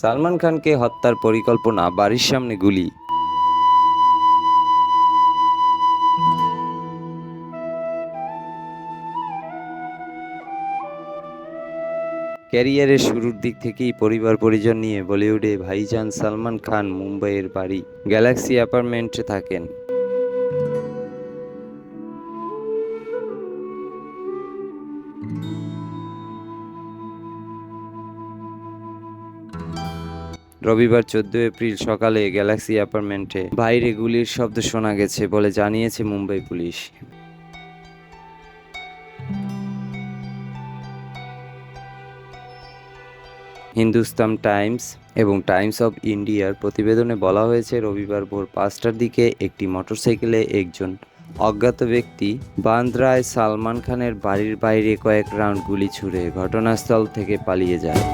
সালমান খানকে হত্যার পরিকল্পনা বাড়ির সামনে গুলি। ক্যারিয়ারের শুরুর দিক থেকেই পরিবার পরিজন নিয়ে বলিউডে ভাইজান সালমান খান মুম্বাইয়ের বাড়ি, গ্যালাক্সি অ্যাপার্টমেন্টে থাকেন। রবিবার চোদ্দ এপ্রিল সকালে গ্যালাক্সি অ্যাপার্টমেন্টে বাইরে গুলির শব্দ শোনা গেছে বলে জানিয়েছে মুম্বাই পুলিশ। হিন্দুস্তান টাইমস এবং টাইমস অফ ইন্ডিয়ার প্রতিবেদনে বলা হয়েছে, রবিবার ভোর পাঁচটার দিকে একটি মোটরসাইকেলে একজন অজ্ঞাত ব্যক্তি বান্দ্রায় সালমান খানের বাড়ির বাইরে কয়েক রাউন্ড গুলি ছুড়ে ঘটনাস্থল থেকে পালিয়ে যায়।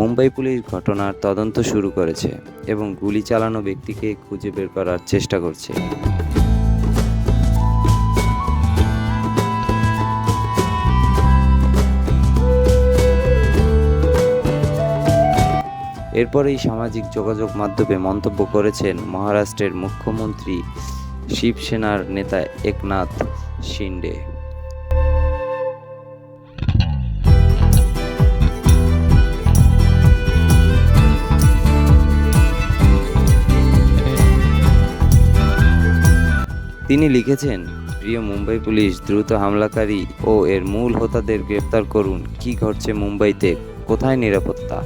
মুম্বাই পুলিশ ঘটনার তদন্ত শুরু করেছে এবং গুলি চালানো ব্যক্তিকে খুঁজে বের করার চেষ্টা করছে। এরপরেই সামাজিক যোগাযোগ মাধ্যমে মন্তব্য করেছেন মহারাষ্ট্রের মুখ্যমন্ত্রী শিবসেনার নেতা একনাথ শিন্ডে। তিনি লিখেছেন, প্রিয় মুম্বাই পুলিশ, দ্রুত হামলাকারী ও এর মূল হোতাদের গ্রেপ্তার করুন। কি ঘটছে মুম্বাইতে? কোথায় নিরাপত্তা?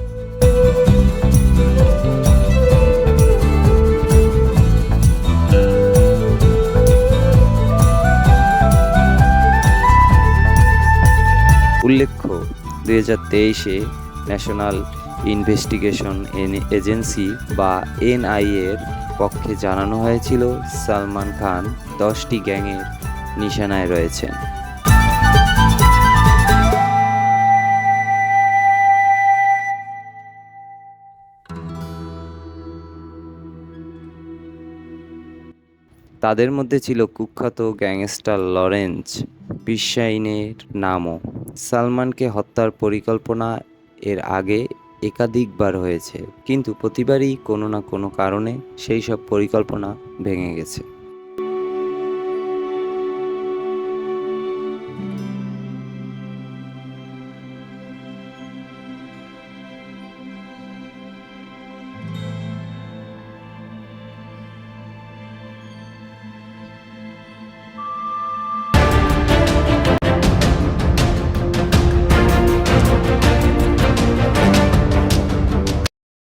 উল্লেখ্য, দুই হাজার তেইশে ন্যাশনাল ইনভেস্টিগেশন এজেন্সি বা এনআইএ এর পক্ষে জানানো হয়েছিল, সালমান খান দশটি গ্যাংয়ের নিশানায় রয়েছেন। তাদের মধ্যে ছিল কুখ্যাত গ্যাংস্টার লরেন্স বিশ্বাইনের নামও। সালমানকে হত্যার পরিকল্পনা এর আগে একাধিকবার হয়েছে কিন্তু প্রতিবারই কোনো না কোনো কারণে সেই সব পরিকল্পনা ভেঙে গেছে।